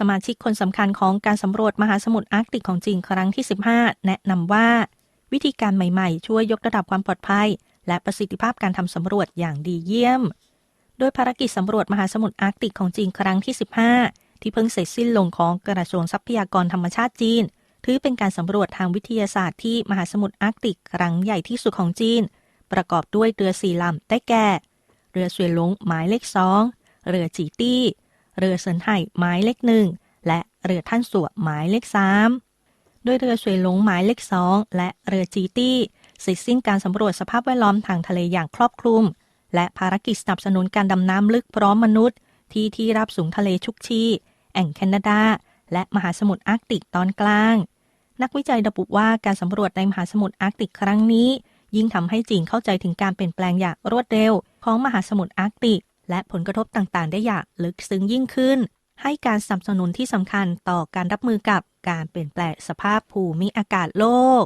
สมาชิกคนสำคัญของการสำรวจมหาสมุทรอาร์กติกของจีนครั้งที่ 15 แนะนำว่า วิธีการใหม่ๆ ช่วยยกระดับความปลอดภัย และประสิทธิภาพการทำสำรวจอย่างดีเยี่ยม โดยภารกิจสำรวจมหาสมุทรอาร์กติกของจีนครั้งที่ 15 ที่เพิ่งเสร็จสิ้นลงของกระทรวงทรัพยากรธรรมชาติจีน ถือเป็นการสำรวจทางวิทยาศาสตร์ที่มหาสมุทรอาร์กติกครั้งใหญ่ที่สุดของจีน ประกอบด้วยเรือสี่ลำได้แก่ เรือเสวียนหลงหมายเลขสองเรือจีตี้ เรือเซินไห่หมายเลขหนึ่งและเรือท่านสัวหมายเลขสามโดยเรือสวยหลงหมายเลขสองและเรือจีตี้เสร็จสิ้นการสำรวจสภาพแวดล้อมทางทะเลอย่างครอบคลุม และภารกิจสนับสนุนการดำน้ำลึกพร้อมมนุษย์ ที่ที่ราบสูงทะเลชุกชีแอ่งแคนาดา และมหาสมุทรอาร์กติกตอนกลาง นักวิจัยระบุว่าการสำรวจในมหาสมุทรอาร์กติกครั้งนี้ ยิ่งทำให้จีนเข้าใจถึงการเปลี่ยนแปลงอย่างรวดเร็ว ของมหาสมุทรอาร์กติก และผลกระทบต่างๆ ได้อย่างลึกซึ้งยิ่งขึ้น ให้การสนับสนุนที่สำคัญต่อการรับมือกับการเปลี่ยนแปลงสภาพภูมิอากาศโลก